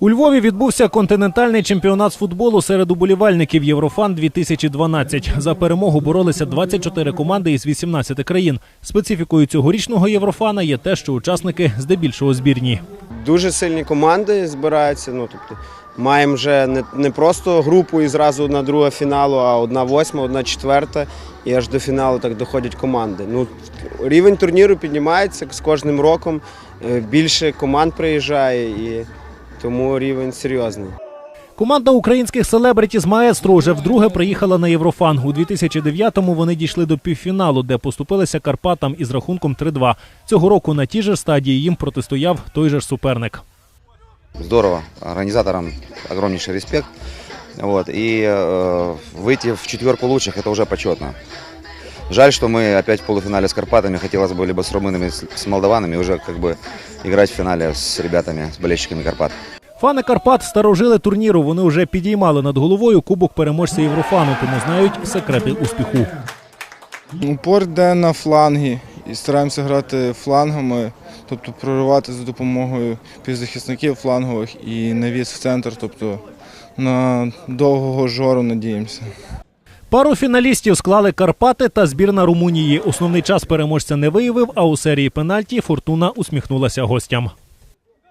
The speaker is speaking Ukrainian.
У Львові відбувся континентальний чемпіонат з футболу серед уболівальників Єврофан 2012 За перемогу боролися 24 команди із 18 країн. Специфікою цьогорічного Єврофана є те, що учасники здебільшого збірні. Дуже сильні команди збираються. Ну, тобто, маємо вже не, не просто групу і зразу одна друга фіналу, а одна восьма, одна четверта, і аж до фіналу так доходять команди. Ну, рівень турніру піднімається з кожним роком. е, Більше команд приїжджає, і тому рівень серйозний. Команда українських селебриті з маестро вже вдруге приїхала на Єврофан. У 2009-му вони дійшли до півфіналу, де поступилися Карпатам із рахунком 3-2. Цього року на тій же стадії їм протистояв той же ж суперник. Здорово. Организаторам огромнейший респект. Вот. И э, выйти в четверку лучших это уже почетно. Жаль, что мы опять в полуфинале с Карпатами. Хотелось бы либо с румынами, с- с молдаванами уже как бы играть в финале с ребятами, с болельщиками Карпат. Фани Карпат старожили турніру. Вони вже підіймали над головою кубок переможця Єврофану, тому знають секрети успіху. Упор йде на фланги і стараємося грати флангами, тобто проривати за допомогою півзахисників флангових і навіс в центр, тобто на довгого жору надіємося. Пару фіналістів склали Карпати та збірна Румунії. Основний час переможця не виявив, а у серії пенальті Фортуна усміхнулася гостям.